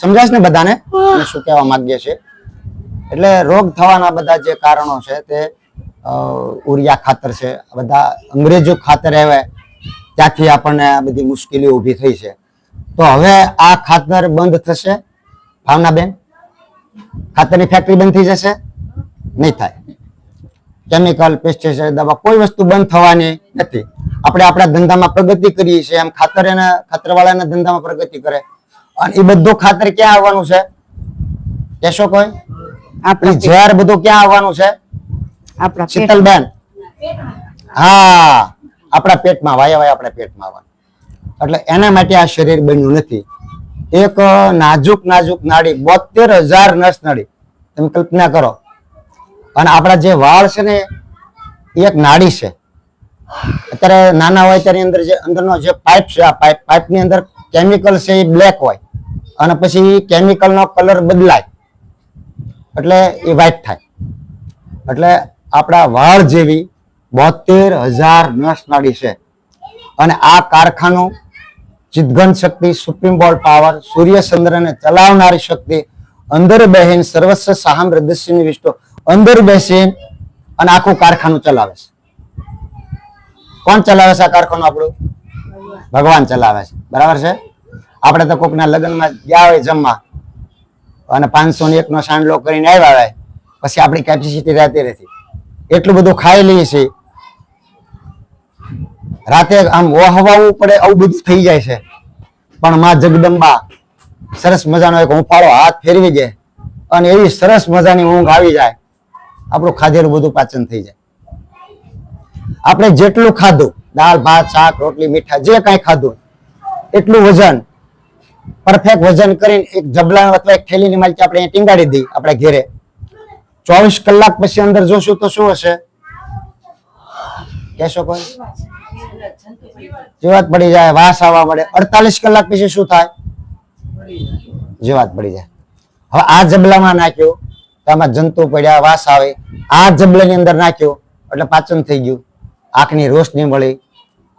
સમજાય ને બધાને? શું કહેવા માંગીએ છીએ? એટલે રોગ થવાના બધા જે કારણો છે તે ઉરિયા ખાતર છે. બધા અંગ્રેજો ખાતર આવે ત્યાંથી આપણને આ બધી મુશ્કેલીઓ ઊભી થઈ છે. તો હવે આ ખાતર બંધ થશે? ભાવનાબેન ખાતરની ફેક્ટરી બંધ થઈ જશે? નહીં થાય. કેમિકલ પેસ્ટિસાઇડ દવા કોઈ વસ્તુ બંધ થવાની નથી. આપણે આપણા ધંધામાં પ્રગતિ કરીએ છીએ. એમ ખાતર એના ખાતરવાળાના ધંધામાં પ્રગતિ કરે. અને એ બધું ખાતર ક્યાં આવવાનું છે? કહેશો કોઈ? આપણે ઝેર બધું ક્યાં આવવાનું છે? આપણા શીતલબેન. હા આપણા પેટમાં વાયા વાય આપણા પેટમાં આવવાનું એટલે એના માટે આ શરીર બન્યું નથી. એક નાજુક નાજુક નાડી બોતેર હજાર નસ નાડી. તમે કલ્પના કરો. અને આપણા જે વાળ છે ને એ એક નાડી છે. અત્યારે નાના હોય ત્યારે અંદર જે અંદરનો જે પાઇપ છે આ પાઇપ પાઇપની અંદર કેમિકલ છે એ બ્લેક હોય. અને પછી કેમિકલનો કલર બદલાય. એટલે એ વ્હાઈટ થાય. એટલે આપણા વાળ જેવી બોતેર હજાર નસ નાડી છે. અને આ કારખાનું ચિદઘન શક્તિ સુપ્રીમ બોલ પાવર સૂર્ય ચંદ્રને ચલાવનારી શક્તિ, અંદર બેહીન સર્વસ્વ સાહમ રદસ્યની વિષ્ટો અંદર બેસીને અને આખું કારખાનું ચલાવે છે. કોણ ચલાવે છે આ કારખાનું આપણું? ભગવાન ચલાવે છે. બરાબર છે? આપણે તો કોકના લગ્નમાં ગયા હોય જમવા. અને પાંચસો ને એકનો સાંડલો કરીને આવ્યા હોય. પછી આપણી કેપેસિટી રહેતી નથી. એટલું બધું ખાઈ લઈએ છીએ. રાતે આમ વહવાવું પડે આવું બધું થઈ જાય છે. પણ માં જગદંબા, સરસ મજાનો એક હુંફાળો હાથ ફેરવી દે. અને એવી સરસ મજાની ઊંઘ આવી જાય. આપણું ખાધેલું બધું પાચન થઈ જાય. આપણે જેટલું ખાધું, દાળ, ભાત, શાક, રોટલી, મીઠા, જે કાંઈ ખાધું, એટલું વજન પરફેક્ટ વજન કરીને એક જબલા અથવા એક થેલીની માલકી આપણે અહીંયા ટીંગાડી દઈએ આપણા ઘેરે. ચોવીસ કલાક પછી અંદર જોશું તો શું હશે? કહેશો કોઈ? જીવાત પડી જાય, વાસ આવવા મળે. અડતાલીસ કલાક પછી શું થાય? જીવાત પડી જાય. હવે આ જબલામાં નાખ્યું, તો આમાં જંતુ પડ્યા, વાસ આવે. આ જબલાની અંદર નાખ્યું, એટલે પાચન થઈ ગયું. આંખની રોશની મળી.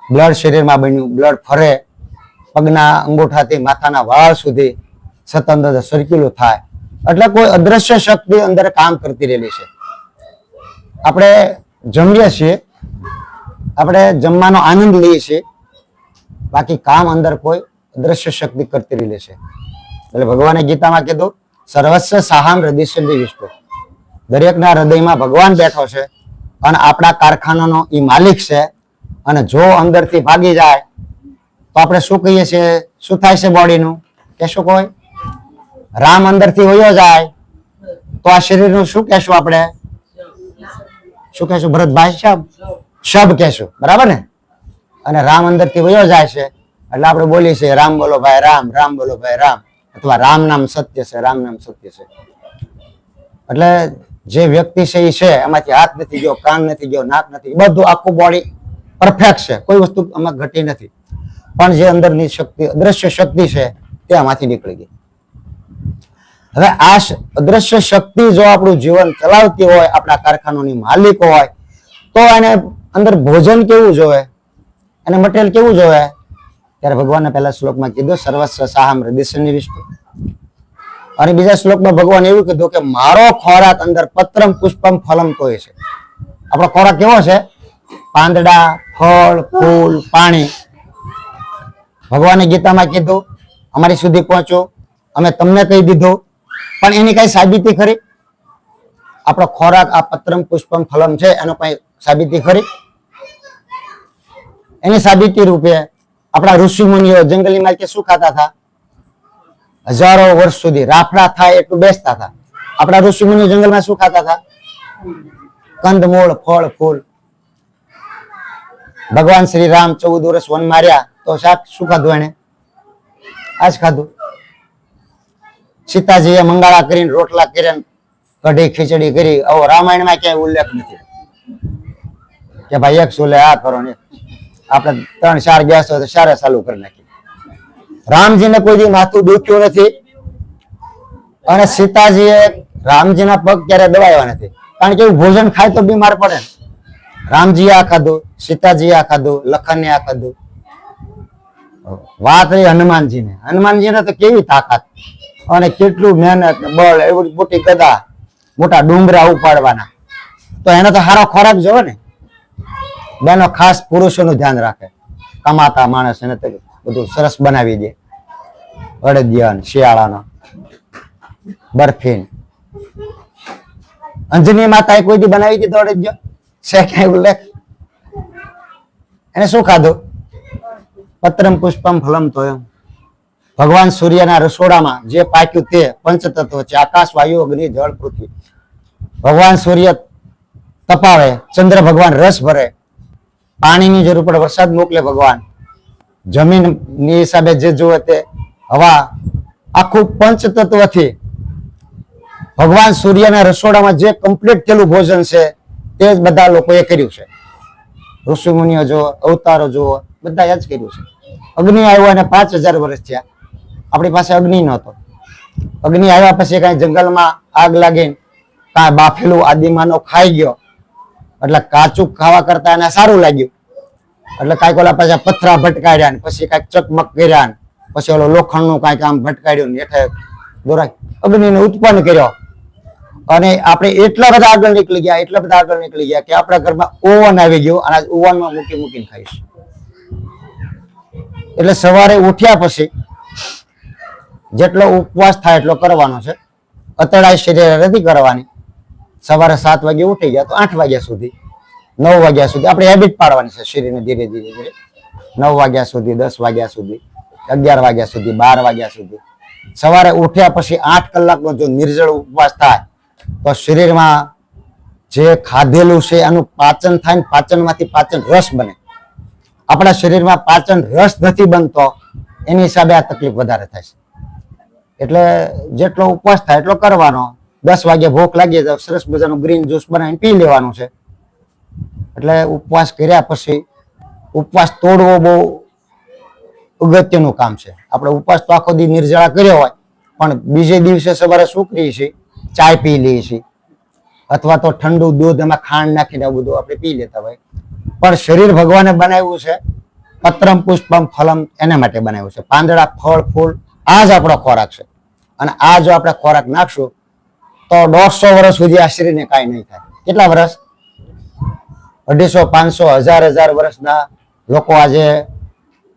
બ્લડ શરીરમાં બન્યું, બ્લડ ફરે. પગના અંગૂઠાથી માથાના વાળ સુધી સતત સર્ક્યુલો થાય. એટલે કોઈ અદ્રશ્ય શક્તિ અંદર કામ કરતી રહેલી છે. આપણે જમીએ છીએ. આપણે જમવાનો આનંદ લઈએ છીએ. બાકી કામ અંદર કોઈ અદ્રશ્ય શક્તિ કરતી રહેલી છે. એટલે ભગવાને ગીતામાં કીધું, સર્વસ્વ સાહામ હૃદય વિષ્ણુ. દરેકના હૃદયમાં ભગવાન બેઠો છે અને આપણા કારખાનાનો એ માલિક છે અને જો અંદરથી ભાગી જાય આપણે શું કહીએ છીએ? શું થાય છે બોડીનું? કહેશું કોઈ? રામ અંદરથી વયો જાય, તો આ શરીરનું શું કહેશું આપણે? શું કહેશું? ભરતભાઈ શબ? શબ કહેશું, બરાબર ને? અને રામ અંદરથી વયો જાય છે, એટલે આપણે બોલીએ છીએ, રામ બોલો ભાઈ, રામ રામ બોલો ભાઈ, રામ. અથવા, રામ નામ સત્ય છે, રામ નામ સત્ય છે. એટલે જે વ્યક્તિ છે એ છે, એમાંથી હાથ નથી ગયો, કાન નથી ગયો, નાક નથી બધું આખું બોડી પરફેક્ટ છે, કોઈ વસ્તુ આમાં ઘટી નથી. પણ જે અંદરની શક્તિ, અદ્રશ્ય શક્તિ છે, તે આમાંથી નીકળી ગઈ. હવે આ અદ્રશ્ય શક્તિ જો આપણું જીવન ચલાવતી હોય, આપણા કારખાનાની માલિકો હોય, તો એને અંદર ભોજન કેવું જોવે? એને મટેરિયલ કેવું જોવે? ત્યારે ભગવાને પહેલા શ્લોકમાં કીધું, સર્વસ્વ સાહમ હૃદય વિષ્ણુ અને બીજા શ્લોકમાં ભગવાન એવું કીધું કે, મારો ખોરાક અંદર પત્રમ પુષ્પમ ફલમ તો છે. આપણો ખોરાક કેવો છે? પાંદડા, ફળ, ફૂલ, પાણી. ભગવાને ગીતામાં કીધું, અમારી સુધી પહોંચો, અમે તમને કહી દીધું. પણ એની કઈ સાબિતી ખરી? આપણો ખોરાક, આ પત્રમ પુષ્પમ ફલમ છે, એનો કઈ સાબિતી ખરી? એની સાબિતી રૂપે આપણા ઋષિ મુનિઓ જંગલી માલ કે શું ખાતા હતા? હજારો વર્ષ સુધી રાફડા થાય એટલું બેસતા હતા. આપણા ઋષિ મુનિઓ જંગલમાં શું ખાતા હતા? કંદમૂળ, ફળ, ફૂલ. ભગવાન શ્રી રામ ચૌદ વર્ષ વન માર્યા તો શાક શું ખાધું એને આ જ ખાધું. સીતાજીએ મંગાળા કરીને, રોટલા કરીને, કઢી, ખીચડી કરી. આવો રામાયણમાં ક્યાંય ઉલ્લેખ નથી. કે ભાઈ એક સુલે આ કરો ને આપણે ત્રણ, ચાર ગેસ તો ચારે ચાલુ કરી નાખી રામજીને કોઈ દી માથું દુખ્યું નથી. અને સીતાજીએ રામજીના પગ ક્યારે દબાવ્યા નથી. કારણ કે એવું ભોજન ખાય તો બીમાર પડે રામજી આ ખાધું સીતાજી આ ખાધું લખને આ ખાધું. વાત રહી હનુમાનજીને. હનુમાનજીને તો કેવી તાકાત? અને કેટલું મહેનત, બળ, એવી મોટી ગદા, મોટા ડુંગરા ઉપાડવાના. તો એને તો સારો ખોરાક જોવે ને. બેનો ખાસ પુરુષોનું ધ્યાન રાખે. કમાતા માણસ એને બધું સરસ બનાવી દે. અડદિયા શિયાળાનો, બરફીન. અંજની માતાએ કોઈ દી બનાવી દીધો અડદિયો? છે ક્યાંય ઉલ્લેખ એને શું ખાધું? પત્રમ પુષ્પમ ફલમ તોયમ. ભગવાન સૂર્યના રસોડામાં જે પાક્યું તે પંચતત્વ છે. આકાશ, વાયુ, અગ્નિ, જળ, પૃથ્વી. ભગવાન સૂર્ય તપાવે, ચંદ્ર ભગવાન રસ ભરે. પાણીની જરૂર પડે, વરસાદ મોકલે ભગવાન. જમીનની હિસાબે જે જુએ તે હવા આખું પંચતત્વથી ભગવાન સૂર્યના રસોડામાં જે કમ્પ્લીટ થયેલું ભોજન છે, તે જ બધા લોકોએ કર્યું છે. ઋષિ મુનિઓ જુઓ, અવતારો જુઓ, બધા જ કર્યું છે. અગ્નિ આવ્યો અને પાંચ હજાર વર્ષ થયા. આપણી પાસે અગ્નિ નહોતો. અગ્નિ આવ્યા પછી કાંઈ જંગલમાં આગ લાગીને કાંઈ બાફેલું આદિમાનો ખાઈ ગયો. એટલે કાચું ખાવા કરતા એને સારું લાગ્યું. એટલે કાંઈક ઓલા પાછા પથરા ભટકાડ્યા ને પછી કાંઈક ચકમક કર્યા ને પછી ઓલો લોખંડનું કાંઈક આમ ભટકાડ્યું ને હેઠે દોરા અગ્નિને ઉત્પન્ન કર્યો. અને આપણે એટલા બધા આગળ નીકળી ગયા, એટલા બધા આગળ નીકળી ગયા કે આપણા ઘરમાં ઓવન આવી ગયો અને ઓવનમાં મૂકી મૂકીને ખાઈશ. એટલે સવારે ઉઠ્યા પછી જેટલો ઉપવાસ થાય એટલો કરવાનો છે. અતડાય શરીર નથી કરવાની. સવારે સાત વાગે ઉઠી ગયા તો આઠ વાગ્યા સુધી, નવ વાગ્યા સુધી આપણે હેબિટ પાડવાની છે શરીરને ધીરે ધીરે ધીરે. નવ વાગ્યા સુધી, દસ વાગ્યા સુધી, અગિયાર વાગ્યા સુધી, બાર વાગ્યા સુધી. સવારે ઉઠ્યા પછી આઠ કલાકનો જો નિર્જળ ઉપવાસ થાય તો શરીરમાં જે ખાધેલું છે એનું પાચન થાય પાચનમાંથી પાચન રસ બને. આપણા શરીરમાં પાચન રસ નથી બનતો, એની હિસાબે આ તકલીફ વધારે થાય છે. એટલે જેટલો ઉપવાસ થાય એટલો કરવાનો. દસ વાગે ભૂખ લાગી તો સરસ મજાનું ગ્રીન જ્યુસ બનાવીને પી લેવાનું છે. એટલે ઉપવાસ કર્યા પછી ઉપવાસ તોડવો બહુ અગત્યનું કામ છે. આપણે ઉપવાસ તો આખો દી નિર્જળા કર્યો હોય, પણ બીજે દિવસે સવારે શું કરીએ છીએ? ચાય પી લઈએ છીએ. અથવા તો ઠંડુ દૂધ એમાં ખાંડ નાખીને બધું આપણે પી લેતા હોય. પણ શરીર ભગવાને બનાવ્યું છે, પત્રમ પુષ્પમ ફલમ એના માટે બનાવ્યું છે. પાંદડા, ફળ, ફૂલ, આ જ આપણો ખોરાક છે. અને આ જો આપણે ખોરાક નાખશું, તો દોઢસો વર્ષ સુધી આ શરીરને કાંઈ નહીં થાય. કેટલા વર્ષ? અઢીસો, પાંચસો, હજાર હજાર વર્ષના લોકો આજે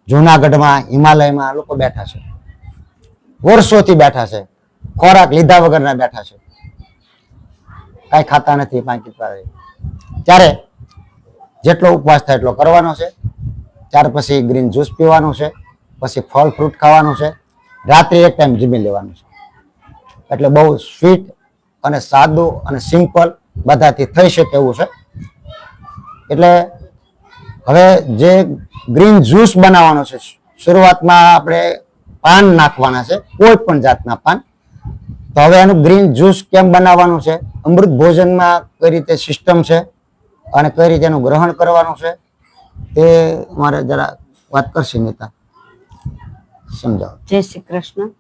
જુનાગઢમાં, હિમાલયમાં લોકો બેઠા છે. વર્ષોથી બેઠા છે. ખોરાક લીધા વગરના બેઠા છે. કાંઈ ખાતા નથી, પાંચ ત્યારે જેટલો ઉપવાસ થાય એટલો કરવાનો છે. ત્યાર પછી ગ્રીન જ્યુસ પીવાનું છે. પછી ફળ ફ્રૂટ ખાવાનું છે. રાત્રે એક ટાઈમ જીમી લેવાનું છે. એટલે બહુ સ્વીટ અને સાદું અને સિમ્પલ બધાથી થઈ શકે એવું છે. એટલે હવે જે ગ્રીન જ્યુસ બનાવવાનો છે, શરૂઆતમાં આપણે પાન નાખવાના છે, કોઈ પણ જાતના પાન. તો હવે એનું ગ્રીન જ્યુસ કેમ બનાવવાનું છે? અમૃત ભોજનમાં કઈ રીતે સિસ્ટમ છે? અને કઈ રીતે એનું ગ્રહણ કરવાનું છે? તે મારે જરા વાત કરશે નેતા. સમજાવો. જય શ્રી કૃષ્ણ.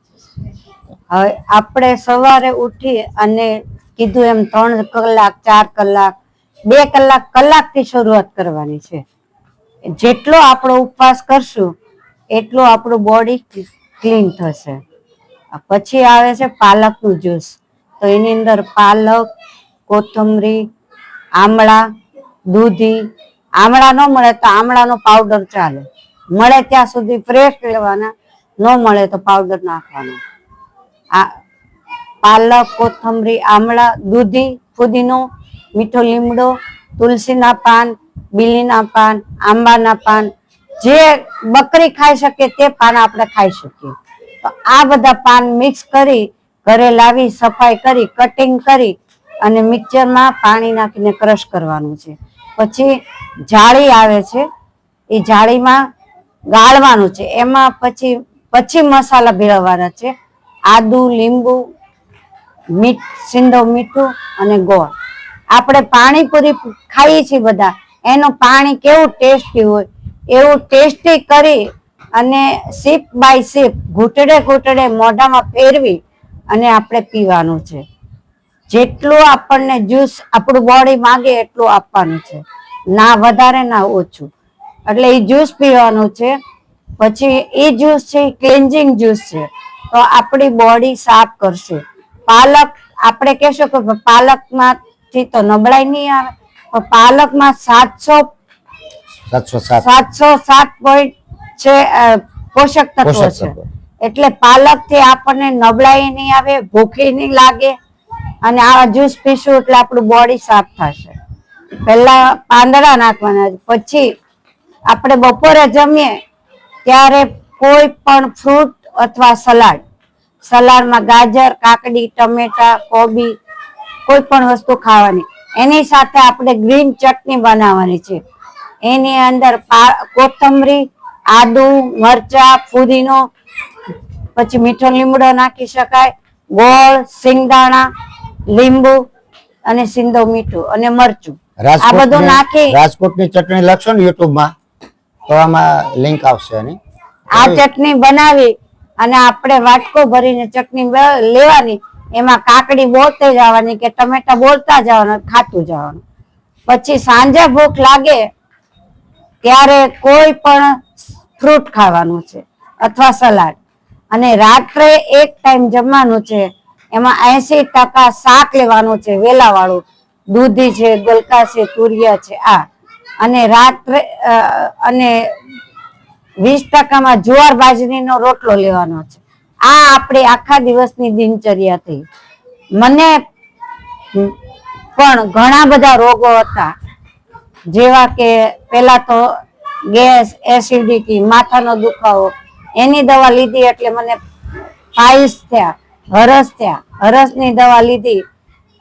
હવે આપણે સવારે ઉઠી અને કીધું એમ ત્રણ કલાક, ચાર કલાક, બે કલાક કલાકથી શરૂઆત કરવાની છે. જેટલો આપણો ઉપવાસ કરશું, એટલું આપણું બોડી ક્લીન થશે. પછી આવે છે પાલકનું જ્યુસ. તો એની અંદર પાલક, કોથમરી, આમળા, દૂધી. આમળા ન મળે તો આમળાનો પાવડર ચાલે. મળે ત્યાં સુધી ફ્રેશ લેવાના, ન મળે તો પાવડર નાખવાનો. આ પાલક, કોથમરી, આમળા, દૂધી, ફુદીનો, મીઠો લીમડો, તુલસીના પાન, બીલીના પાન, આંબાના પાન, જે બકરી ખાઈ શકે તે પાન આપણે ખાઈ શકીએ. તો આ બધા પાન મિક્સ કરી, ઘરે લાવી, સફાઈ કરી કટિંગ કરી અને મિક્સરમાં પાણી નાખીને ક્રશ કરવાનું છે. પછી જાળી આવે છે. એ જાળીમાં ગાળવાનું છે. એમાં પછી પછી મસાલા ભેળવવાના છે. આદુ, લીંબુ મીઠ સિંડો મીઠું અને ગોળ. આપણે પાણીપુરી ખાઈએ છીએ બધા. એનું પાણી કેવું ટેસ્ટી હોય, એવું ટેસ્ટી કરી અને સીપ બાય સીપ ઘૂંટડે ઘૂંટડે મોઢામાં ફેરવી અને આપણે પીવાનું છે. જેટલું આપણને જ્યુસ આપણું બોડી માગે એટલું આપવાનું છે. ના વધારે ના ઓછું. એટલે એ જ્યુસ પીવાનું છે. પછી એ જ્યુસ છે ક્લેન્જિંગ જ્યુસ છે. તો આપણી બોડી સાફ કરશે. પાલક આપણે કહેશો કે પાલકમાંથી તો નબળાઈ નહીં આવે પણ પાલકમાં સાતસો સાતસો સાત. પોઈન્ટ છે પોષક તત્વો છે. એટલે પાલકથી આપણને નબળાઈ નહીં આવે ભૂખી નહીં લાગે અને આ જ્યુસ પીશું એટલે આપણું બોડી સાફ થશે. પહેલા પાંદડા નાખવાના પછી આપણે બપોરે જમીએ ત્યારે કોઈ પણ ફ્રૂટ અથવા સલાડ સલાડમાં ગાજર કાકડી ટમેટા કોબી કોઈ પણ વસ્તુ ખાવાની. એની સાથે આપણે ગ્રીન ચટણી બનાવવાની છે. એની અંદર કોથમરી આદુ મરચા ફુદીનો પછી મીઠો લીમડો નાખી શકાય ગોળ સિંગદાણા લીંબુ અને સિંધો મીઠું અને મરચું. આ બધું નાખી રાજકોટની ચટણી લખશો ને યુટ્યુબમાં તો આમાં લિંક આવશે એની. આ ચટણી બનાવી અને આપણે વાટકો ભરીને ચટણી લેવાની. એમાં કાકડી બોલતે જવાની કે ટમેટા બોલતા જવાનું ખાતું જવાનું. પછી સાંજે ભૂખ લાગે ત્યારે કોઈ પણ ફ્રૂટ ખાવાનું છે અથવા સલાડ. અને રાત્રે એક ટાઈમ જમવાનું છે, એમાં એસી ટકા શાક લેવાનું છે વેલા વાળું દૂધી છે, ગલકા છે, તુરિયા છે, આ. અને રાત્રે અને વીસ ટકામાં જુવાર બાજરીનો રોટલો લેવાનો છે. આ આપણી આખા દિવસની દિનચર્યા થઈ. મને પણ ઘણા બધા રોગો હતા. જેવા કે પેલા તો ગેસ, એસિડિટી, માથાનો દુખાવો. એની દવા લીધી એટલે મને પાઇલ્સ થયા, હરસ થયા. હરસની દવા લીધી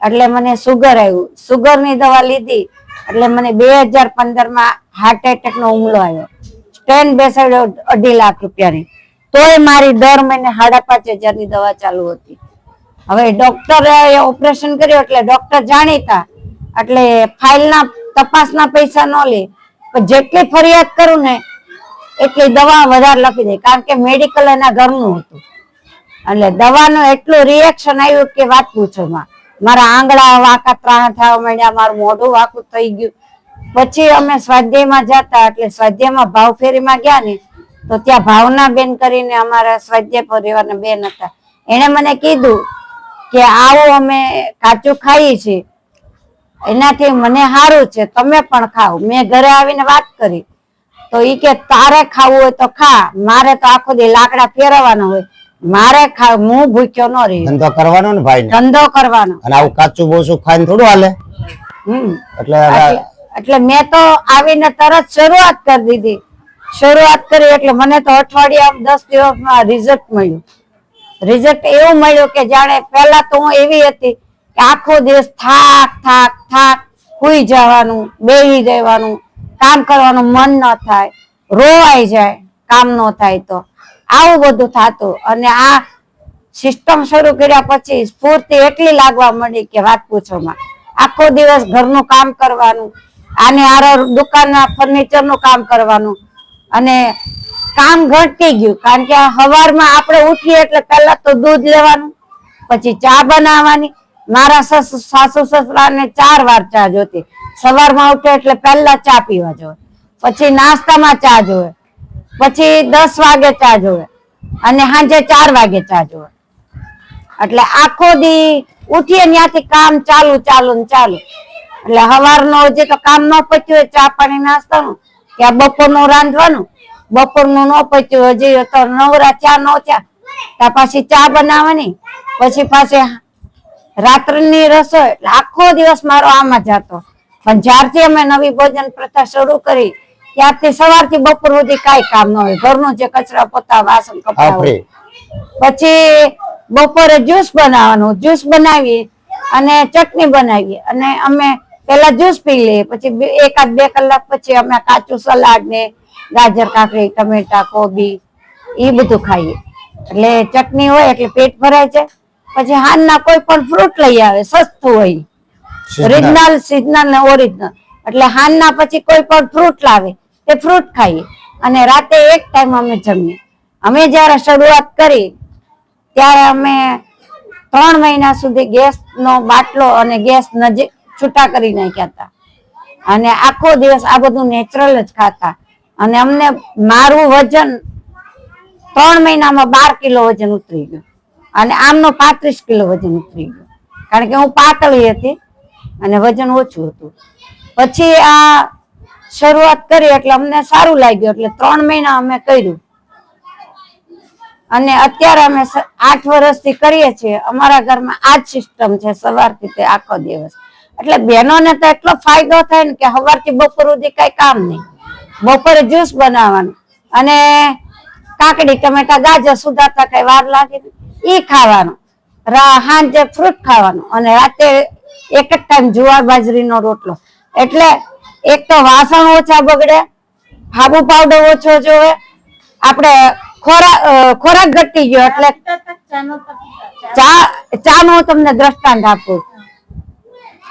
એટલે મને સુગર આવ્યું. સુગરની દવા લીધી એટલે મને બે હજાર પંદરમાં હાર્ટ એટેક નો હુમલો આવ્યો. સ્ટેન બેસાડ્યો અઢી લાખ રૂપિયાની. તોય મારી દર મહિને સાડા પાંચ હજારની દવા ચાલુ હતી. હવે ડોક્ટરે ઓપરેશન કર્યું એટલે ડોક્ટર જાણીતા. એટલે ફાઇલના તપાસના પૈસા ન લે. જેટલી ફરિયાદ કરું ને એટલી દવા વધારે લખી દે. કારણ કે મેડિકલ એના ઘરનું હતું. એટલે દવાનું એટલું રિએક્શન આવ્યું કે વાત પૂછો માં. મારા આંગળા વાંકા ત્રાણા થવા માંડ્યા, મારું મોઢું વાંકું થઈ ગયું. પછી અમે સ્વાધ્યાયમાં જતા એટલે સ્વાધ્યાયમાં ભાવ ફેરીમાં ગયા ને, તો ત્યાં ભાવના બેન કરીને અમારા સ્વાધ્યાય પરિવારના બેન હતા. એણે મને કીધું કે આવું અમે કાચું ખાઈએ છીએ. એનાથી મને સારું છે તમે પણ ખાઓ. મેં ઘરે આવીને વાત કરી. તો ઈ કે તારે ખાવું હોય તો ખા. મારે તો આખો દી લાકડા ફેરવવાનો હોય. મારે ખા હું ભૂખ્યો ન રહી. ધંધો કરવાનો ને ભાઈ ધંધો કરવાનો. અને આવું કાચું બોસું ખાઈને થોડું હાલે? હમ. એટલે એટલે- મેં તો આવીને તરત શરૂઆત કરી દીધી. શરૂઆત કરી એટલે મને તો અઠવાડિયા દસ દિવસમાં રિઝલ્ટ મળ્યું. રિઝલ્ટ એવું મળ્યું કે જાણે પહેલા તો હું એવી હતી આખો દિવસ થાક થાક થાક સુઈ જવાનું, બેહી રહેવાનું, કામ કરવાનું મન ન થાય, રોવાઈ જાય, કામ ન થાય તો. આવું બધું થતું અને આ સિસ્ટમ શરૂ કર્યા પછી સ્ફૂર્તિ એટલી લાગવા મળી કે વાત પૂછોમાં આખો દિવસ ઘરનું કામ કરવાનું, આને આરો દુકાનના ફર્નિચરનું કામ કરવાનું અને કામ ઘટતી ગયું કારણ કે સવારમાં આપણે ઉઠીએ એટલે પહેલા તો દૂધ લેવાનું, પછી ચા બનાવવાની મારા સસ- સાસુ, સસરાને ચાર વાર ચા જોતી. સવારમાં ઉઠે એટલે પહેલા ચા પીવા જોવે. પછી નાસ્તામાં ચા જોવે. પછી દસ વાગે ચા જોવે. અને સાંજે ચાર વાગે ચા જોવે. એટલે આખો દી ઉઠીએ ત્યાંથી કામ ચાલુ ચાલુ ને ચાલુ. એટલે સવારનો હજી તો કામ ન પચ્યું હોય ચા પાણી નાસ્તાનું આ બપોરનું રાંધવાનું. બપોરનું ન પત્યું હજી તો નવરા ચા નો ચા ત્યાં પાછી ચા બનાવવાની. પછી પાછી રાત્રિની રસોઈ આખો દિવસ મારો આમાં જતો. પણ જ્યારથી અમે નવી ભોજન પ્રથા શરૂ કરી ત્યારથી સવારથી બપોર સુધી કઈ કામ ન હોય. ઘરનું જે કચરા પોતા વાસણ કપડા હોય. પછી બપોરે જ્યુસ બનાવવાનું. જ્યુસ બનાવી અને ચટણી બનાવી અને અમે પેલા જ્યુસ પી લઈએ. પછી એકાદ બે કલાક પછી અમે કાચું સલાડ ને ગાજર કાકડી ટમેટા કોબી એ બધું ખાઈએ. એટલે ચટણી હોય એટલે પેટ ભરાય છે. પછી હાનના કોઈ પણ ફ્રૂટ લઈ આવે સસ્તું હોય. ઓરિજિનલ સિઝનલ ને ઓરિજિનલ એટલે હાનના પછી કોઈ પણ ફ્રૂટ લાવે તે ફ્રૂટ ખાઈએ. અને રાતે એક ટાઈમ અમે જમીએ. અમે જ્યારે શરૂઆત કરી ત્યારે અમે ત્રણ મહિના સુધી ગેસ નો બાટલો અને ગેસ નજીક છૂટા કરી નાખ્યા હતા. અને આખો દિવસ આ બધું નેચરલ જ ખાતા. અને અમને મારું વજન ત્રણ મહિનામાં બાર કિલો વજન ઉતરી ગયું. અને આમનો પાંત્રીસ કિલો વજન ઉતરી ગયો. કારણ કે હું પાતળી હતી અને વજન ઓછું હતું. પછી આ શરૂઆત કરી એટલે અમને સારું લાગ્યું એટલે ત્રણ મહિના અમે કર્યું. અને અત્યારે અમે આઠ વર્ષથી કરીએ છીએ. અમારા ઘરમાં આ જ સિસ્ટમ છે, સવારથી તે આખો દિવસ. એટલે બહેનોને તો એટલો ફાયદો થાય ને કે સવારથી બપોર સુધી કઈ કામ નહીં. બપોરે જ્યુસ બનાવવાનું. અને કાકડી, ટમેટા, ગાજર સુધારતા કઈ વાર લાગે નહીં. ઈ ખાવાનું. સાંજે ફ્રૂટ ખાવાનું અને રાતે એક જ ટાઈમ જુવાર બાજરીનો રોટલો. એટલે એક તો વાસણ ઓછા બગડે હાબુ પાવડર ઓછો જોવે. આપણે ખોરાક ખોરાક ઘટી ગયો એટલે ચા ચા નું તમને દ્રષ્ટાંત આપું.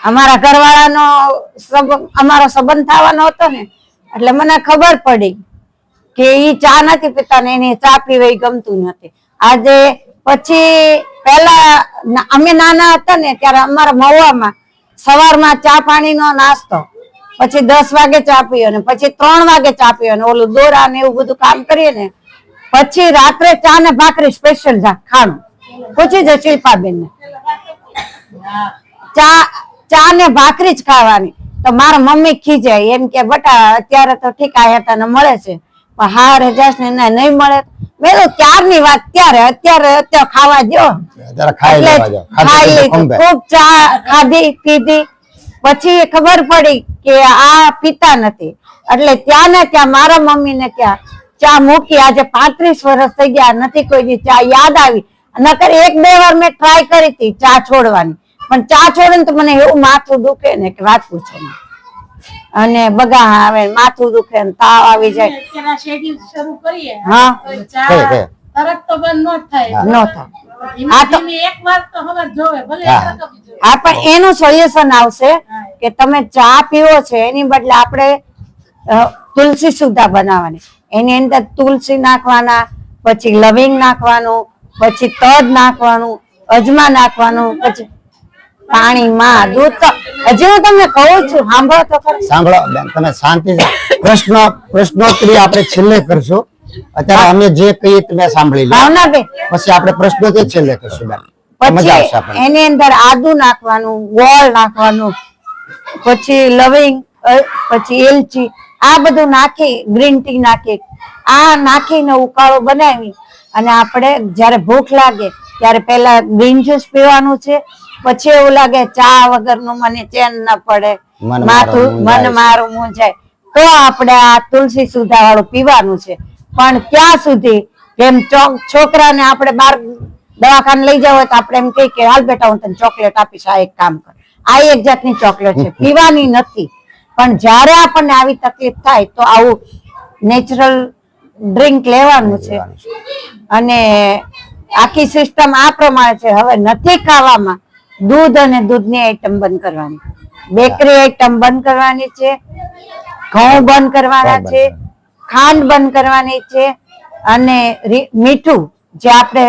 અમારા ઘરવાળાનો અમારો સંબંધ થવાનો હતો ને, એટલે મને ખબર પડી કે ઈ ચા નથી પીતા ને એને ચા પીવાય ગમતું નથી. આજે પછી પહેલા અમે નાના હતા ને ત્યારે અમારા મહુવામાં સવારમાં ચા પાણીનો નાસ્તો, પછી દસ વાગે ચા પીયો ને પછી ત્રણ વાગે ચા પીયો ને ઓલું દોરા ને એવું બધું કામ કરીએ ને, પછી રાત્રે ચા ને ભાખરી સ્પેશિયલ ખાણું. પૂછી જ શિલ્પાબેન ને ચા ચા ને ભાખરી જ ખાવાની. તો મારા મમ્મી ખીજાય, એમ કે, બટા, અત્યારે તો ઠીક આયા તને મળે છે. પણ હાર હજાર ને નહીં મળે. મેં તો ની વાત ત્યારે અત્યારે અત્યારે ખાવા જો ખાઈ. ખૂબ ચા ખાધી પીધી. પછી ખબર પડી કે આ પીતા નથી. એટલે ત્યાં ને ત્યાં મારા મમ્મી ને ત્યાં ચા મૂકી. આજે પાંત્રીસ વર્ષ થઈ ગયા નથી કોઈ ચા યાદ આવી. નકર એક બે વાર મેં ટ્રાય કરી હતી ચા છોડવાની. પણ ચા છોડે ને તો મને એવું માથું દુખે ને કે વાત પૂછે નહીં. અને બગા આવે માથું દુખે ને તાવ આવી જાય. શરૂ કરીએ. હા. તો ચા કઈ, કઈ? તરત તો બંધ ન થાય. ન થાય. ધીમે આ તો- ધીમે એક વાર તો હવે જોવે ભલે હા. એક વખત જોવે. હા પણ એનું સોલ્યુશન આવશે કે તમે ચા પીવો છે એની બદલે આપણે તુલસી સુધા બનાવવાની. એની અંદર તુલસી નાખવાના પછી લવિંગ નાખવાનું પછી તજ નાખવાનું અજમા નાખવાનું પછી પાણીમાં દૂધ હજી હું તમને કહું છું સાંભળો તો ખરા. સાંભળો બેન તમે શાંતિ પ્રશ્ન પ્રશ્નોત્તરી આપણે છેલ્લે કરશું. અત્યારે અમે જે કહીએ તમે સાંભળી લો. પછી આપણે પ્રશ્નોત્તરી છેલ્લે કરશું બેન. મજા આવશે પછી આપણને. એની અંદર આદુ નાખવાનું ગોળ નાખવાનું પછી લવિંગ પછી એલચી આ બધું નાખી ગ્રીન ટી નાખી. આ નાખીને ઉકાળો બનાવી. અને આપણે જ્યારે ભૂખ લાગે ત્યારે પહેલા ગ્રીન જ્યુસ પીવાનું છે પછી એવું લાગે ચા વગરનું મને ચેન ન પડે. માથું મન મારું મૂંઝાય. તો આપણે આ તુલસી સુધા વાળું પીવાનું છે. પણ ત્યાં સુધી જેમ છોકરાને આપણે બાર દવાખાને લઈ જાવ તો આપણે એમ કહીએ કે હાલ બેટા હું તને ચોકલેટ આપીશ. આ એક કામ કર. આ એક જાતની ચોકલેટ છે. પીવાની નથી. પણ જ્યારે આપણને આવી તકલીફ થાય તો આવું નેચરલ ડ્રિંક લેવાનું છે. અને આખી સિસ્ટમ આ પ્રમાણે છે. હવે નથી ખાવામાં. દૂધ અને દૂધની આઈટમ બંધ કરવાની. બેકરી આઈટમ બંધ કરવાની છે. ઘઉં બંધ કરવાના છે. ખાંડ બંધ કરવાની છે. અને મીઠું જે આપણે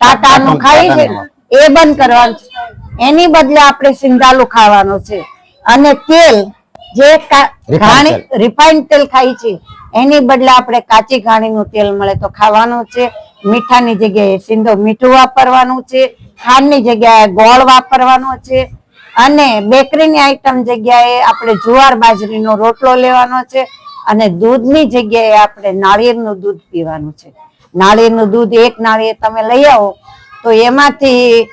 ટાટાનું ખાઈએ છે એ બંધ કરવાનું છે. એની બદલે આપણે સિંધાલું ખાવાનું છે. અને તેલ જે ઘાણી તેલ. તેલ ખાઈ છે એની બદલે આપણે કાચી ઘાણીનું તેલ મળે તો ખાવાનું છે. મીઠાની જગ્યાએ સિંધો મીઠું વાપરવાનું છે. ખાંડની જગ્યાએ ગોળ વાપરવાનો છે. અને બેકરીની આઈટમ જગ્યાએ આપણે જુવાર બાજરીનો રોટલો લેવાનો છે. અને દૂધની જગ્યાએ આપણે નાળિયેરનું દૂધ પીવાનું છે. નાળિયેરનું દૂધ એક નાળિયેર તમે લઈ આવો તો એમાંથી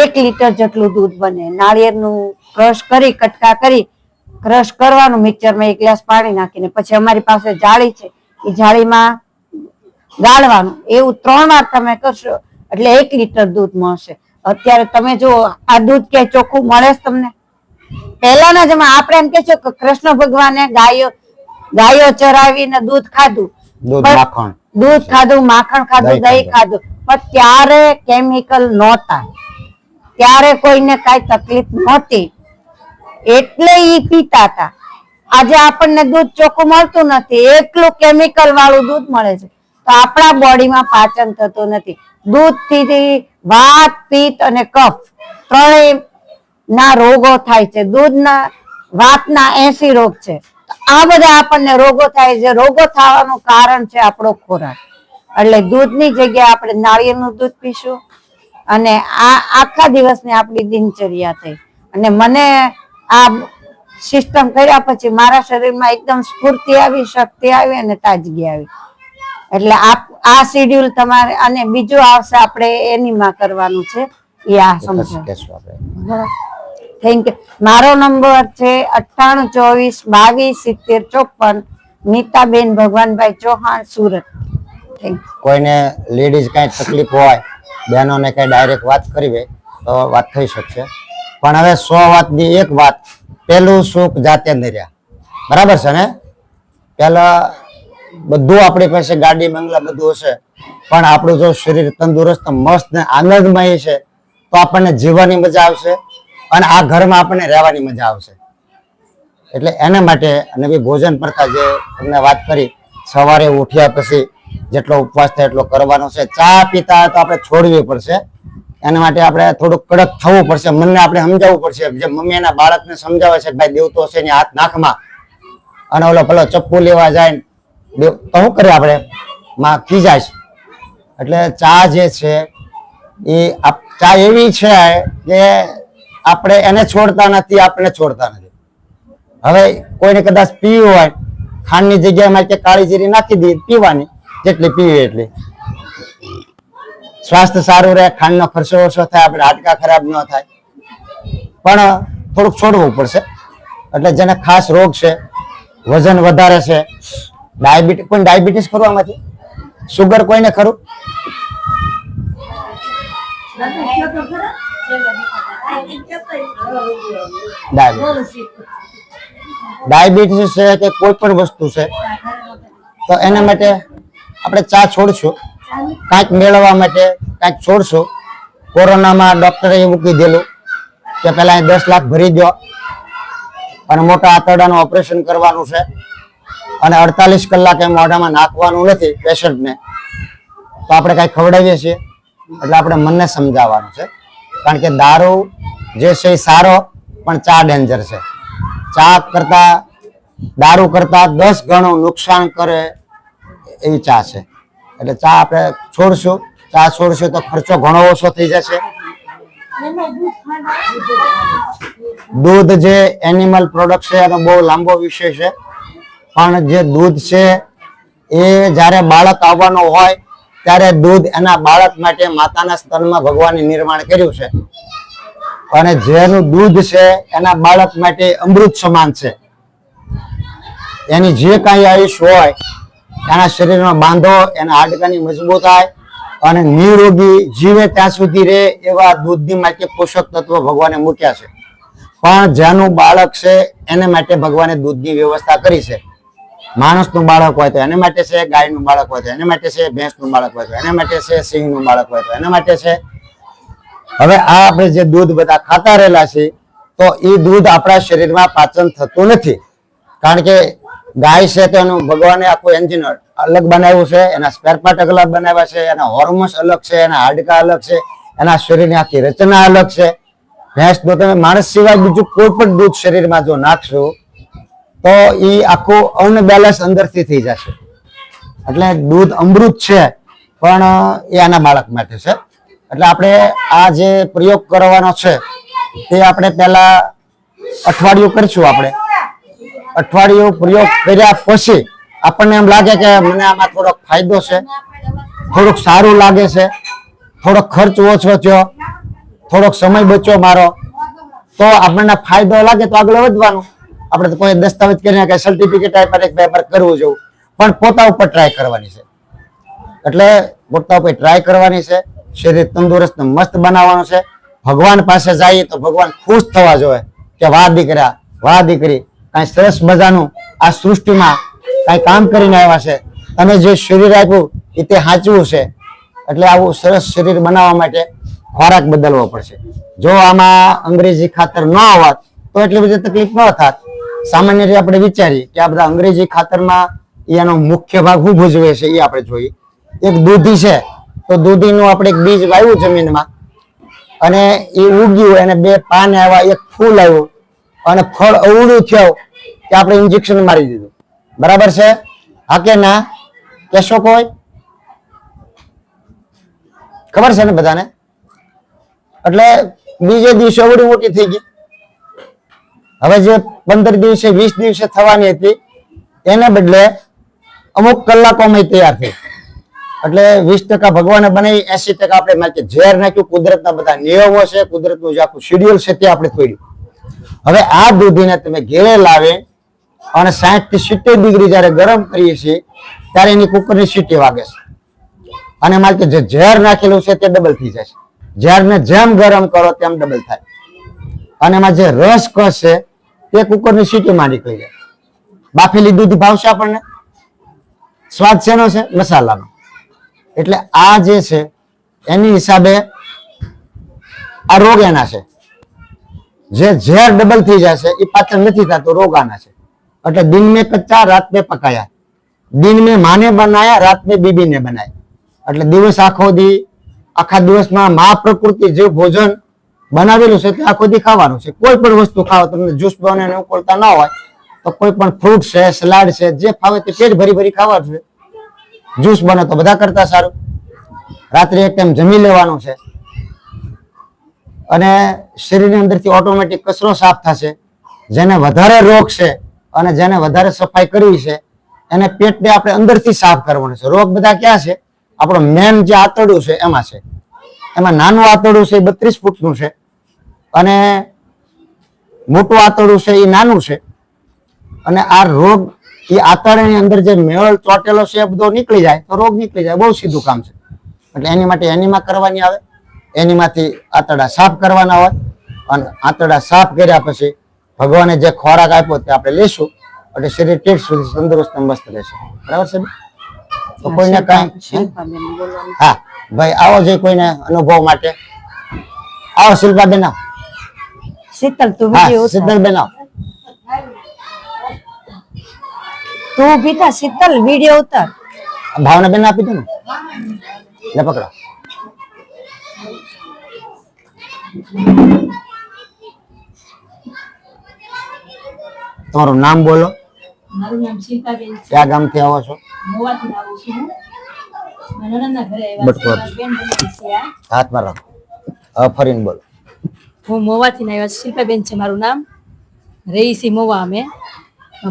એક લીટર જેટલું દૂધ બને. નાળિયેરનું ક્રશ કરી કટકા કરી ક્રશ કરવાનું મિક્સરમાં એક ગ્લાસ પાણી નાખીને પછી અમારી પાસે જાળી છે. એ જાળીમાં ગાળવાનું. એવું ત્રણ વાર તમે કરશો એટલે એક લીટર દૂધ મળશે. અત્યારે તમે જો આ દૂધ કે ચોખ્ખું મળે છે તમને? પહેલાના જમા આપણે એમ કે છે કે કૃષ્ણ ભગવાને ગાયો ગાયો ચરાવીને દૂધ ખાધું. દૂધ માખણ. દૂધ ખાધું માખણ ખાધું દહીં ખાધું. પણ ત્યારે કેમિકલ નહોતા. ત્યારે કોઈને કઈ તકલીફ નહોતી. એટલે ઈ પીતા હતા આજે આપણને દૂધ ચોખ્ખું મળતું નથી. એટલું કેમિકલ વાળું દૂધ મળે છે. તો આપણા બોડીમાં પાચન થતું નથી. દૂધથી વાત પિત્ત અને કફ ત્રણેય ના રોગો થાય છે. દૂધના વાતના એસી રોગ છે. આ બધા આપણને રોગો થાય છે. રોગો થવાનું કારણ છે આપણો ખોરાક. એટલે દૂધની જગ્યાએ આપણે નાળિયેરનું દૂધ પીશું. અને આ આખા દિવસની આપણી દિનચર્યા થઈ. અને મને આ સિસ્ટમ કર્યા પછી મારા શરીરમાં એકદમ સ્ફૂર્તિ આવી શક્તિ આવી અને તાજગી આવી. એટલે આ આ શેડ્યુલ તમારે અને બીજું આવશે આપણે એનીમાં કરવાનું છે. એ આ સમજો. થેન્ક યુ મારો નંબર છે અઠ્ઠાણું ચોવીસ બાવીસ સિત્તેર ચોપન નીતાબેન ભગવાનભાઈ ચૌહાણ સુરત. થેન્ક કોઈને લેડીઝ કાંઈ તકલીફ હોય બહેનોને કાંઈ ડાયરેક્ટ વાત કરવી તો વાત થઈ શકશે. પણ હવે સો વાતની એક વાત પેલું સુખ જાતે નર્યા બરાબર છે ને? પેલા બધું આપણી પાસે ગાડી બંગલા બધું હશે, પણ આપણું જો શરીર તંદુરસ્ત, મસ્ત ને આનંદમય છે, તો આપણને જીવવાની મજા આવશે અને આ ઘરમાં આપણને રહેવાની મજા આવશે. એટલે એના માટે અને બી ભોજન પ્રથા જે તમને વાત કરી, સવારે ઉઠ્યા પછી જેટલો ઉપવાસ થાય એટલો કરવાનો છે. ચા પીતા તો આપણે છોડવી પડશે. એના માટે આપણે થોડુંક કડક થવું પડશે. મનને આપણે સમજાવવું પડશે. જે મમ્મી એના બાળકને સમજાવે છે ભાઈ દેવતો છે એની હાથ નાખમાં. અને ઓલો પેલો ચપ્પુ લેવા જાય તો શું કરીએ આપણે? માં ખીજાય. એટલે ચા જે છે એ ચા એવી છે કે આપણે એને છોડતા નથી આપણે છોડતા નથી. હવે કોઈને કદાચ પીવું હોય, ખાંડની જગ્યામાં કે કાળી જીરી નાખી દઈએ પીવાની. જેટલી પીવી એટલી. સ્વાસ્થ્ય સારું રહે, ખાંડનો ખર્ચો ઓછો થાય, આપણે હાડકા ખરાબ ન થાય. પણ થોડુંક છોડવું પડશે. એટલે જેને ખાસ રોગ છે, વજન વધારે છે ડાયાબિટીસ કોઈ ડાયાબિટીસ ખરું આમાંથી? સુગર કોઈને ખરું? ડાયાબિટીસ છે કે કોઈ પણ વસ્તુ છે, તો એના માટે આપણે ચા છોડશું. કાંઈક મેળવવા માટે કાંઈક છોડશું. કોરોનામાં ડૉક્ટરે એવું કીધેલું કે પહેલાં દસ લાખ ભરી દો. અને મોટા આંતરડાનું ઓપરેશન કરવાનું છે અને અડતાલીસ કલાક એ મોઢામાં નાખવાનું નથી પેશન્ટને. તો આપણે કાંઈ ખવડાવીએ છીએ. એટલે આપણે મનને સમજાવવાનું છે. કારણ કે દારૂ જે છે એ સારો, પણ ચા ડેન્જર છે. ચા કરતાં, દારૂ કરતાં દસ ગણું નુકસાન કરે એવી ચા છે. એટલે ચા આપણે છોડશું. ચા છોડશું તો ખર્ચો ઘણો ઓછો થઈ જશે. દૂધ જે એનિમલ પ્રોડક્ટ છે, એનો બહુ લાંબો વિષય છે. પણ જે દૂધ છે, એ જ્યારે બાળક આવવાનો હોય, ત્યારે દૂધ એના બાળક માટે માતાના સ્તનમાં ભગવાને નિર્માણ કર્યું છે. અને જેનું દૂધ છે, એના બાળક માટે અમૃત સમાન છે. એની જે કાંઈ આયુષ હોય એના શરીરમાં બાંધો, એના હાડકાની મજબૂતાઈ અને નિરોગી જીવે ત્યાં સુધી રહે એવા દૂધની માટે પોષક તત્વો ભગવાને મૂક્યા છે. પણ જેનું બાળક છે, એને માટે ભગવાને દૂધની વ્યવસ્થા કરી છે. માણસનું બાળક હોય તો એને માટે છે, ગાયનું બાળક હોય તો એને માટે છે, ભેંસનું બાળક હોય તો એના માટે છે, સિંહનું બાળક હોય તો એના માટે છે. હવે આ આપણે જે દૂધ બધા ખાતા રહેલા છે, તો એ દૂધ આપણા શરીરમાં પાચન થતું નથી. કારણ કે ગાય છે તો એનું ભગવાને આખું એન્જિન અલગ બનાવ્યું છે, એના સ્પેર પાર્ટ અલગ બનાવ્યા છે, એના હોર્મોન્સ અલગ છે, એના હાડકા અલગ છે, એના શરીરની આખી રચના અલગ છે. ભેંસ તો તમે માણસ સિવાય બીજું કોઈ પણ દૂધ શરીરમાં જો નાખશો, તો એ આખું અનબેલેન્સ અંદરથી થઈ જશે. એટલે દૂધ અમૃત છે, પણ એ આના બાળક માટે છે. એટલે આપણે આ જે પ્રયોગ કરવાનો છે, તે આપણે પહેલા અઠવાડિયું કરીશું આપણે. અઠવાડિયું પ્રયોગ કર્યા પછી આપણને એમ લાગે કે મને આમાં થોડોક ફાયદો છે, થોડુંક સારું લાગે છે, થોડોક ખર્ચ ઓછો થયો, થોડોક સમય બચ્યો મારો, તો આપણને ફાયદો લાગે તો આગળ વધવાનું. આપણે કોઈ દસ્તાવેજ કરીને કે સર્ટિફિકેટ આપ્યા એક પેપર કરવું જોવું. પણ પોતા ઉપર ટ્રાય કરવાની છે. એટલે પોતા ઉપર ટ્રાય કરવાની છે. શરીર તંદુરસ્ત મસ્ત બનાવવાનું છે. ભગવાન પાસે જઈએ તો ભગવાન ખુશ થવા જોઈએ કે વાહ દીકરા, વાહ દીકરી કાંઈ સરસ મજાનું આ સૃષ્ટિમાં કાંઈ કામ કરીને આવ્યા છે. તમે જે શરીર આપ્યું એ તે સાચવું છે. એટલે આવું સરસ શરીર બનાવવા માટે ખોરાક બદલવો પડશે. જો આમાં અંગ્રેજી ખાતર ન આવત તો એટલી બધી તકલીફ ન થાત. સામાન્ય રીતે આપણે વિચારીએ કે આ બધા અંગ્રેજી ખાતરમાં એનો મુખ્ય ભાગ શું ભજવે છે એ આપણે જોઈએ. એક દૂધી છે, તો દૂધીનું આપણે એક બીજ વાવ્યું જમીનમાં. અને એ ઉગ્યું, એને બે પાન આવ્યા એક ફૂલ આવ્યું. અને ફળ અવળું થયો કે આપણે ઇન્જેક્શન મારી દીધું. બરાબર છે? હા કે ના? કેશો કોઈ? ખબર છે ને બધાને? એટલે બીજે દિવસે અવળી મોટી થઈ ગઈ. હવે જે પંદર દિવસે, વીસ દિવસે થવાની હતી, એને બદલે અમુક કલાકોમાં તૈયાર થઈ. એટલે વીસ ટકા ભગવાને બનાવી, એસી ટકા આપણે ઝેર નાખ્યું. કુદરતના બધા નિયમો છે, કુદરતનું જે આખું શેડ્યુલ છે તે આપણે તોડ્યું. હવે આ દૂધીને તમે ઘેરે લાવે અને સાઠથી સિત્તેર ડિગ્રી જ્યારે ગરમ કરીએ છીએ, ત્યારે એની કુકરની સીટી વાગે છે. અને મારે કે જે ઝેર નાખેલું છે તે ડબલ થઈ જાય છે. ઝેરને જેમ ગરમ કરો તેમ ડબલ થાય. અને એમાં જે રસ છે તે કુકરની સીટીમાં નીકળી જાય. બાફેલી દૂધ ભાવશે આપણને? સ્વાદ શેનો છે? મસાલાનો. એટલે આ જે છે, એની હિસાબે આ રોગ એના છે. જે ઝેર ડબલ થઈ જાય છે એ પાછળ નથી થતો રોગ આના છે. એટલે દિન મેં કચ્ચા રાત મેં પકાયા. દિન મેં માને બનાયા, રાત મેં બીબીને બનાયા. એટલે દિવસ આખો દી, આખા દિવસમાં મહા પ્રકૃતિ જે ભોજન બનાવેલું છે, તે આખો દી ખાવાનું છે. કોઈ પણ વસ્તુ ખાવ તમને જ્યુસ બનાવીને ઉકળતા ના હોય, તો કોઈ પણ ફ્રૂટ છે સલાડ છે, જે ફાવે તે પેટ ભરી ભરી ખાવાનું છે. જ્યુસ બને તો બધા કરતા સારું. રાત્રે એક ટાઈમ જમી લેવાનું છે. અને શરીરની અંદરથી ઓટોમેટિક કચરો સાફ થશે. જેને વધારે રોગ છે અને જેને વધારે સફાઈ કરવી છે, એને પેટને આપણે અંદરથી સાફ કરવાનું છે. રોગ બધા ક્યાં છે? આપણો મેન જે આંતરડું છે એમાં છે. એમાં નાનું આંતરડું છે એ બત્રીસ ફૂટનું છે અને મોટું આંતરડું છે એ નાનું છે. અને આ રોગ એ આંતરડાની અંદર જે મેળ ચોટેલો છે એ બધો નીકળી જાય તો રોગ નીકળી જાય. બહુ સીધું કામ છે. એટલે એની માટે એનીમાં કરવાની આવે. એનીમાંથી આંતરડા સાફ કરવાના હોય અને આંતરડા સાફ કર્યા પછી ભગવાને જે ખોરાક આપ્યો તે આપણે લેશું એટલે શરીર ટેક સુધી તંદુરસ્ત મસ્ત રહેશે. બરાબર છે તો કોઈને કાંઈ હા? ભાઈ આવો જોઈએ કોઈને અનુભવ માટે. આવો શિલ્પાબેન આવો. શીતલ તું ઉતાર. આવો. તું ઊભી શીતલ વીડિયો ઉતાર. ભાવનાબેન આપી દે ને. લે પકડો. તમારું નામ બોલો. મારું નામ શિલ્પાબેન છે. ક્યાં ગામથી આવો છો? મોવાથી આવું છું. હું. ઘરે આવ્યા છે. બેન બનેલી છે આ. હાથમાં રાખો. ફરીને બોલો. હું મોવાથી આવ્યા છું. શિલ્પાબેન છે મારું નામ. રહી છે મોવા અમે.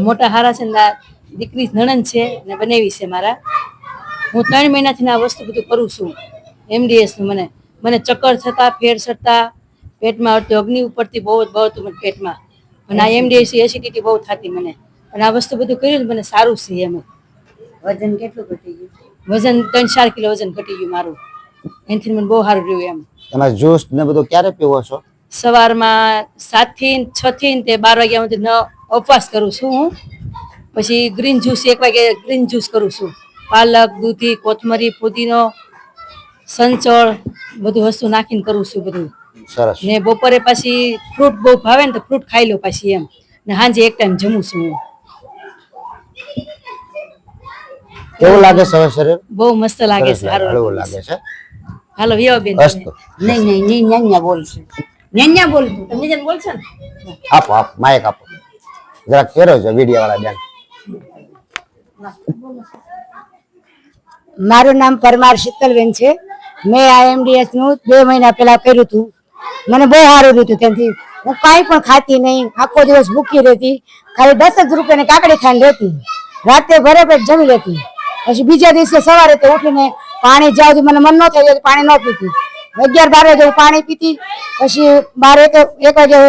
મોટા હારા છે દીકરી નણંદ છે ને બનાવી છે મારા. હું ત્રણ મહિનાથી આ વસ્તુ બધું કરું છું. એમડીએસનું મને. મને ચક્કર થતા ફેર ચડતા પેટમાં અડધી અગ્નિ ઉપરથી બહુ જ બહુ હતું મને પેટમાં. અને આ એમડીએસી એસિડિટી બહુ થતી મને. અને આ વસ્તુ બધું કર્યું મને સારું છે એમ. વજન કેટલું ઘટી ગયું? વજન ત્રણ ચાર કિલો વજન ઘટી ગયું મારું. એનાથી મને બહુ સારું રહ્યું એમ. તમે જ્યુસ ને બધું ક્યારે પીવો છો? સવારમાં સાતથી છ થી ને તે બાર વાગ્યા સુધી ન ઉપવાસ કરું છું હું. પછી ગ્રીન જ્યુસ એક વાગે ગ્રીન જ્યુસ કરું છું. પાલક દૂધી કોથમરી પુદીનો સંચળ બધું વસ્તુ નાખીને કરું છું બધું. સરસ. ને બપોરે પાછી ફ્રૂટ બહુ ભાવે ને તો ફ્રૂટ ખાઈ લો પાછી એમ. ને સાંજે એક ટાઈમ જમું છું હું. કેવું લાગે છે હવે શરીર? બહુ મસ્ત લાગે સરસ છે સારું લાગે છે. હાલો વિયો બેન નહીં નહીં નહીં ન્યાન્યા બોલશે. ન્યાન્યા બોલ તું. તમે જેને બોલશો ને. આપો આપો માઇક આપો. જરાક ફેરવજો છે વિડિયો વાળા બેન. મારું નામ પરમાર શીતલબેન છે. મેં આઈએમડીએસનું બે મહિના પહેલા કર્યું હતું. મને બહુ સારું રહ્યું હતું ત્યાંથી હું કાંઈ પણ ખાતી નહીં. આખો દિવસ ભૂખી રહેતી. ખાલી દસ જ રૂપિયાની કાકડી ખાઈને રહેતી. રાતે ભરે પેટ જમી લેતી. પછી બીજા દિવસે સવારે તો ઉઠીને પાણી જાવ મને મન ન થઈ જાય પાણી ન પીતી. અગિયાર બાર વાગે હું પાણી પીતી. પછી બાર એક એક વાગે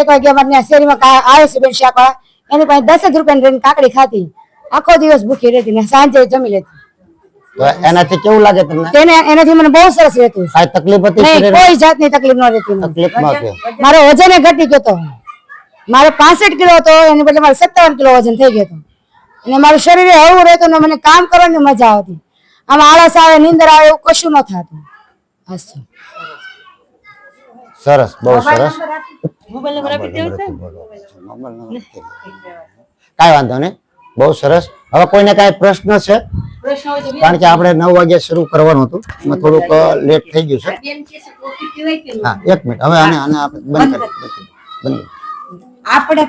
એક વાગે અમારે ત્યાં શેરીમાં આવે છે બેન શાકવાળા. એની પાસે દસ જ રૂપિયાની કાકડી ખાતી. આખો દિવસ ભૂખી રહેતી ને સાંજે જમી લેતી. એનાથી કેવું લાગે તમને? તેને એનાથી મને બહુ સરસ રહેતું કાંઈ તકલીફ હતી કોઈ જાતની તકલીફ ન રહેતી તકલીફ ન હતી મારો વજન ઘટી ગયો હતો. મારો પાસઠ કિલો હતો એની બદલે મારો સત્તાવન કિલો વજન થઈ ગયો હતો. અને મારું શરીર એ હળવું રહેતું ને મને કામ કરવાની મજા આવતી. આમ આળસ આવે નીંદર આવે એવું કશું ન થતું. અચ્છા સરસ બહુ સરસ. મોબાઈલ નંબર આપી દેવો છે કાંઈ વાંધો નહીં. બહુ સરસ. હવે કોઈને કાંઈ પ્રશ્ન છે? કારણ કે આપણે નવ વાગે શરૂ કરવાનું હતું. એમાં થોડુંક લેટ થઈ ગયું છે? હા એક મિનિટ. હવે આને આને આપણે બંધ કરી બંધ. આપણે